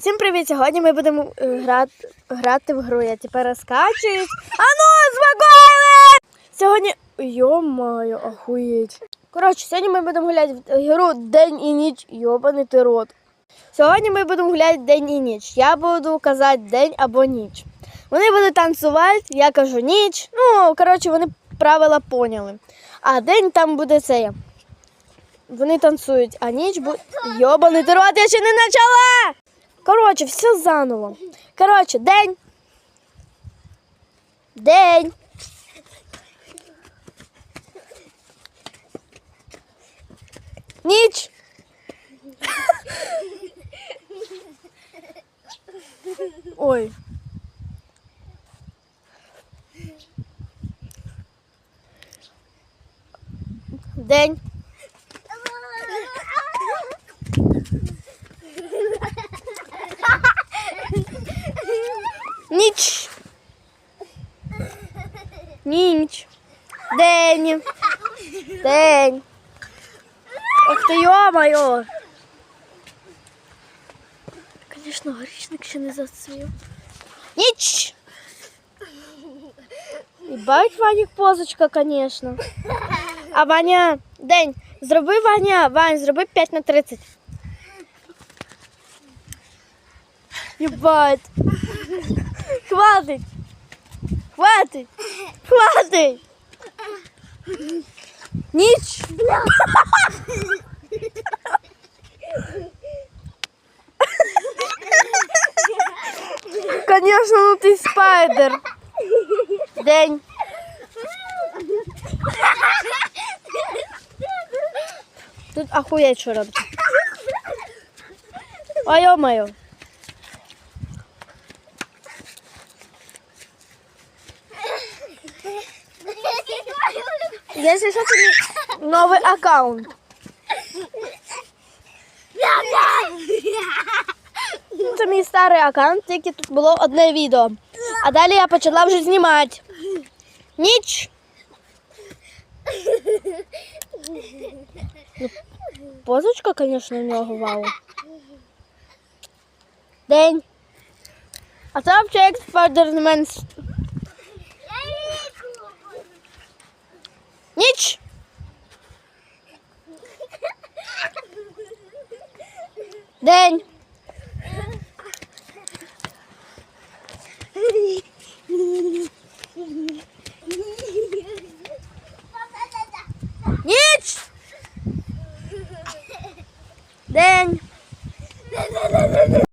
Всім привіт! Сьогодні ми будемо е, грати, грати в гру. Я тепер розкачуюсь. Ану, спокійно! Сьогодні. Йо-моє, охуєть. Коротше, сьогодні ми будемо гуляти в гру День і ніч. Йобаний ти рот. Сьогодні ми будемо гуляти день і ніч. Я буду казати день або ніч. Вони будуть танцювати, я кажу ніч. Ну, коротше, вони правила поняли. А день там буде це. Вони танцюють, а ніч буде. Йобаний ти рот, я ще не почала! Коротше, все заново. Коротше, день. День. Ніч. Ой. День. Ніч. Ніч. День. День. Ох ти йо-моє. Звісно, горішник ще не зацвів. Ніч. І бать Ванік позочка, звісно. А Ваня, день. Зроби Ваня, Вань, зроби 5 на 30. Ебать. Хватить. Хватить. Хватить. Ніч. Конечно, ну ти спайдер. День. Тут охуєть, що робить. Ой, Если что, мій новий аккаунт. Це мій старий аккаунт, тільки тут було одне відео. А далі я почала вже знімати. Ніч. Ну, Позочка, звісно, в нього вау. День. А це взагалі як Then. Nic! Deň!